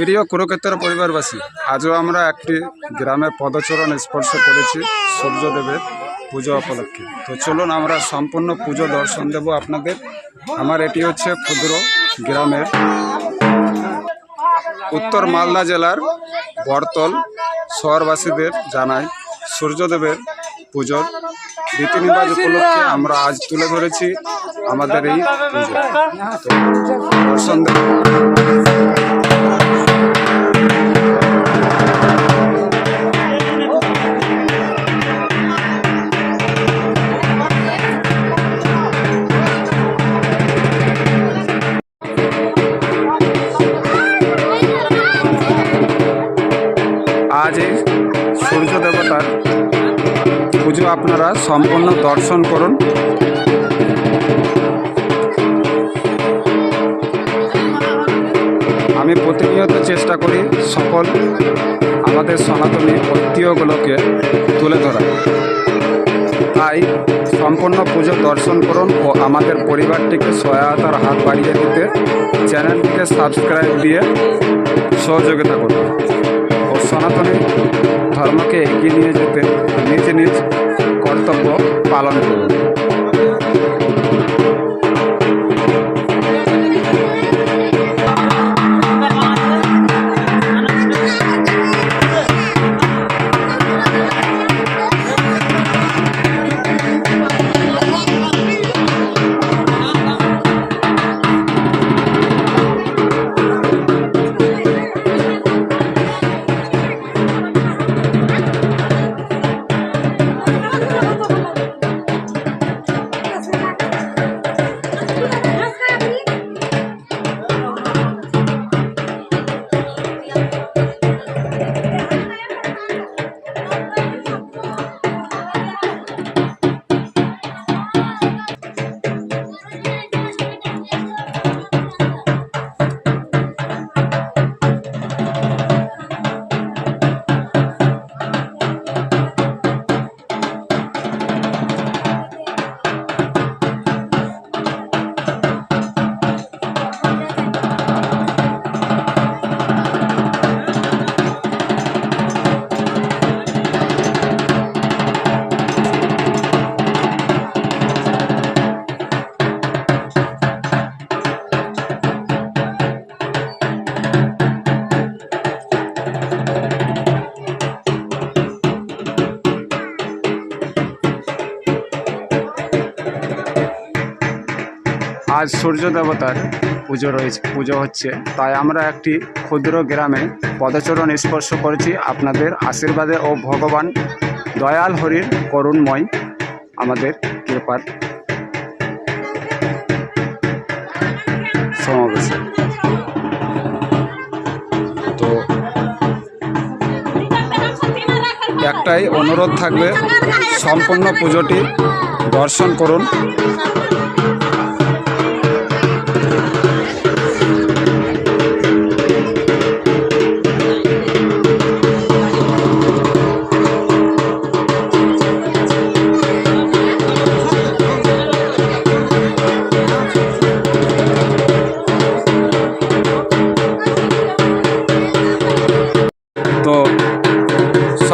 প্রিয় কুরুক্ষেত্র পরিবারবাসী, আজও আমরা একটি গ্রামের পদচরণ স্পর্শ করেছি সূর্যদেবের পুজো উপলক্ষে। তো চলুন আমরা সম্পূর্ণ পুজো দর্শন দেব আপনাদের। আমার এটি হচ্ছে ক্ষুদ্র গ্রামের উত্তর মালদা জেলার বরতল শহরবাসীদের জানাই সূর্যদেবের পুজোর রীতিনিবাজ উপলক্ষে আমরা আজ তুলে ধরেছি আমাদের এই পুজো। দর্শন দেব। আজ এই সূর্য দেবতার পুজো আপনারা সম্পূর্ণ দর্শন করুন। আমি প্রতিনিয়ত চেষ্টা করি সকল আমাদের সনাতনী ঐতিহ্যগুলোকে তুলে ধরা। তাই সম্পূর্ণ পুজো দর্শন করুন ও আমাদের পরিবারটিকে সহায়তার হাত বাড়িয়ে দিতে চ্যানেলটিকে সাবস্ক্রাইব দিয়ে সহযোগিতা করুন। সনাতনী ধর্মকে এগিয়ে নিয়ে যেতে নিজ নিজ কর্তব্য পালন করুন আজ সূর্য দেবতার পুজো রয়েছে, পুজো হচ্ছে। তাই আমরা একটি ক্ষুদ্র গ্রামে পদচরণ স্পর্শ করেছি। আপনাদের আশীর্বাদে ও ভগবান দয়াল হরির করুণময় আমাদের কৃপার সমাবেশে। তো একটাই অনুরোধ থাকবে, সম্পূর্ণ পুজোটি দর্শন করুন।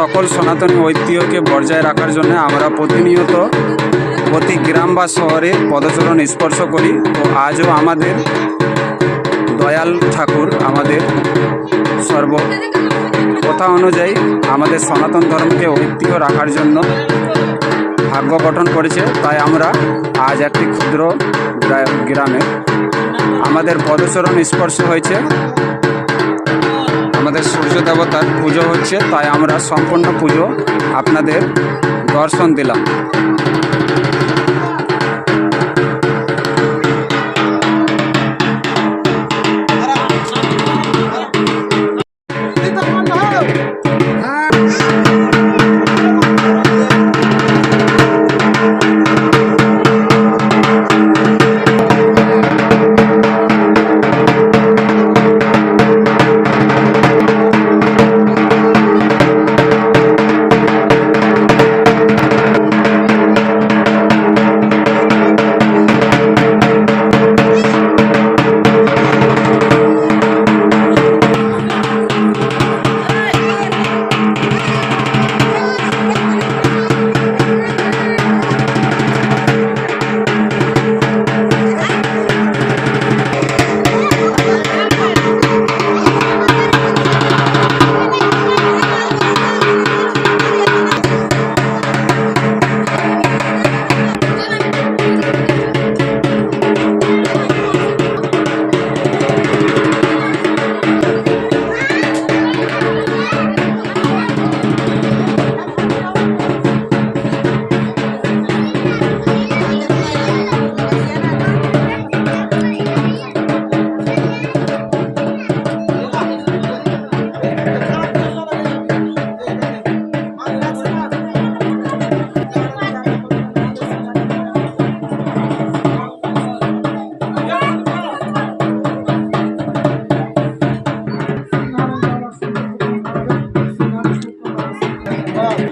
সকল সনাতনী ঐতিহ্যকে বজায় রাখার জন্য আমরা প্রতিনিয়ত প্রতি গ্রাম বা শহরে পদচরণ স্পর্শ করি তো আজও আমাদের দয়াল ঠাকুর আমাদের সর্ব কথা অনুযায়ী আমাদের সনাতন ধর্মকে ঐতিহ্য রাখার জন্য ভাগ্য গঠন করেছে। তাই আমরা আজ একটি ক্ষুদ্র গ্রামে আমাদের পদচরণ স্পর্শ হয়েছে। আমাদের সূর্য দেবতার পুজো হচ্ছে তাই আমরা সম্পূর্ণ পুজো আপনাদের দর্শন দিলাম।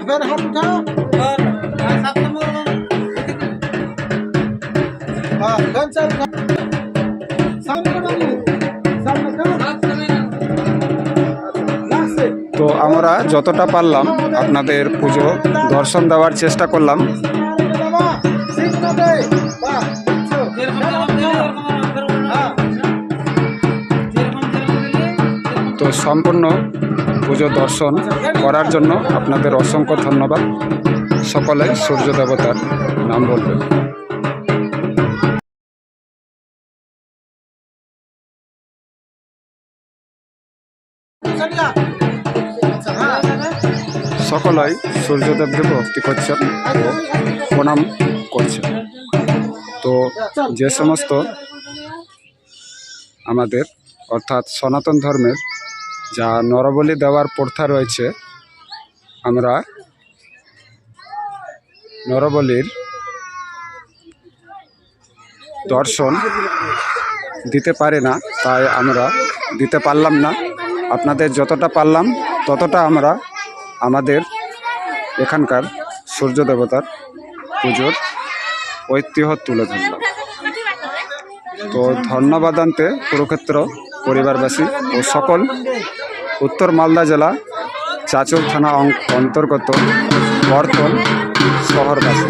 হাতটা তো। আমরা যতটা পারলাম আপনাদের পুজো দর্শন দেওয়ার চেষ্টা করলাম। হ্যাঁ। তো সম্পূর্ণ পুজো দর্শন করার জন্য আপনাদের অসংখ্য ধন্যবাদ। সকলে সূর্য দেবতার নাম বলবেন সকলেই সূর্যদেবকে ভক্তি করছেন ও প্রণাম করছেন। তো যে সমস্ত আমাদের অর্থাৎ সনাতন ধর্মের যা নরবলি দেওয়ার প্রথা রয়েছে, আমরা নরবলির দর্শন দিতে পারি না, তাই আমরা দিতে পারলাম না। আপনাদের যতটা পারলাম, ততটা আমরা আমাদের এখানকার সূর্য দেবতার পুজোর ঐতিহ্য তুলে ধরলাম। তো ধন্যবাদ আনতে কুরুক্ষেত্র পরিবারবাসী ও সকল উত্তর মালদা জেলা চাচল থানা অন্তর্গত বর্তন শহরবাসী।